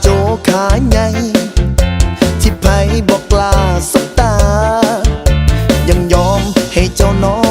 โจขาไงที่ไผบอกลาสตา ยังยอมให้เจ้าน้อง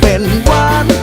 เป็นวัน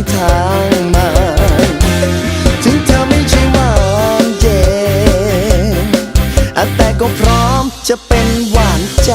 ถึงเธอไม่ใช่วานเย็นแต่ก็พร้อมจะเป็นหวานใจ